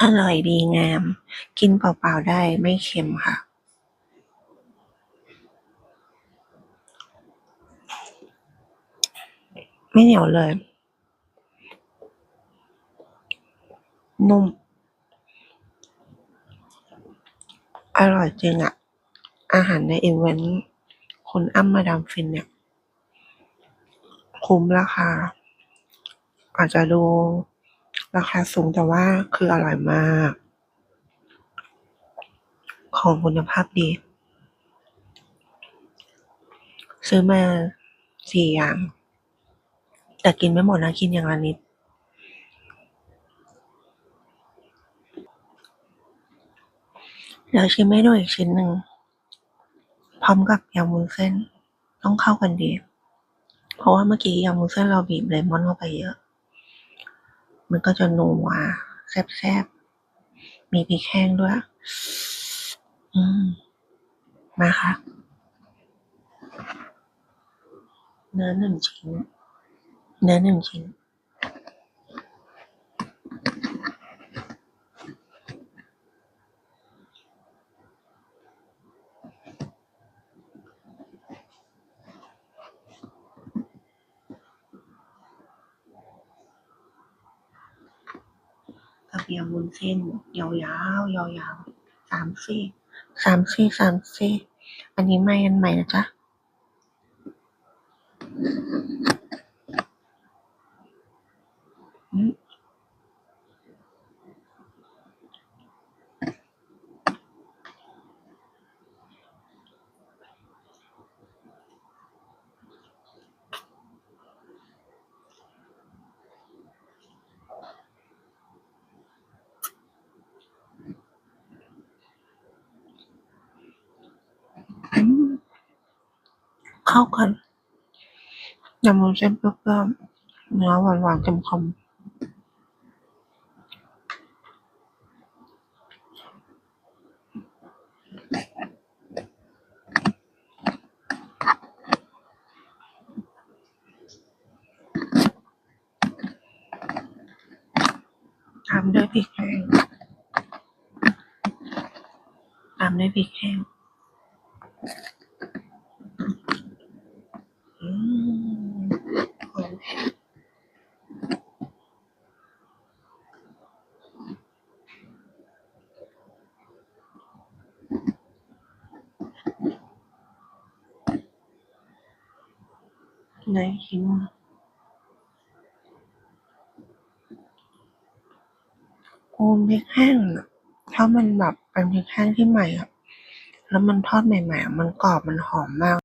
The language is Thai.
อร่อยดีงาม กินเปล่าๆได้ไม่เค็มค่ะ ไม่เหนียวเลย นุ่ม อร่อยจริงอะอาหารในอีเวนต์คุณอ้ำมาดามฟินเนี่ย คุ้มราคาอาจจะดู ราคาสูงแต่ว่าคืออร่อยมาก ของคุณภาพดี ซื้อมาสี่อย่าง แต่กินไม่หมดนะกินอย่างละนิดเดี๋ยวชิมให้ดูอีกชิ้นหนึ่ง พร้อมกับยำวุ้นเส้น ต้องเข้ากันดี เพราะว่าเมื่อกี้ยำวุ้นเส้นเราบีบเลมอนเข้าไปเยอะ มันก็จะนัวแซ่บๆ มีพริกแห้งด้วย อืม มาค่ะ เนื้อหนึ่งชิ้น เนื้อหนึ่งชิ้น ระเบยงวุ้นเส้นยาวๆยาวๆสามซี่สามซี่สามซี่อันนี้ไม่อันใหม่นะจ๊ะ เข้ากันยำวุ้นเส้นเปรี้ยวๆเนื้อหวานๆเต็มคำตามด้วยพริกแห้ง ตามด้วยพริกแห้ง อืมหอม ในเห็นโอ้พริกแห้งอะถ้ามันแบบเป็นพริกแห้งที่ใหม่อะแล้วมันทอดใหม่ๆ มันกรอบมันหอมมาก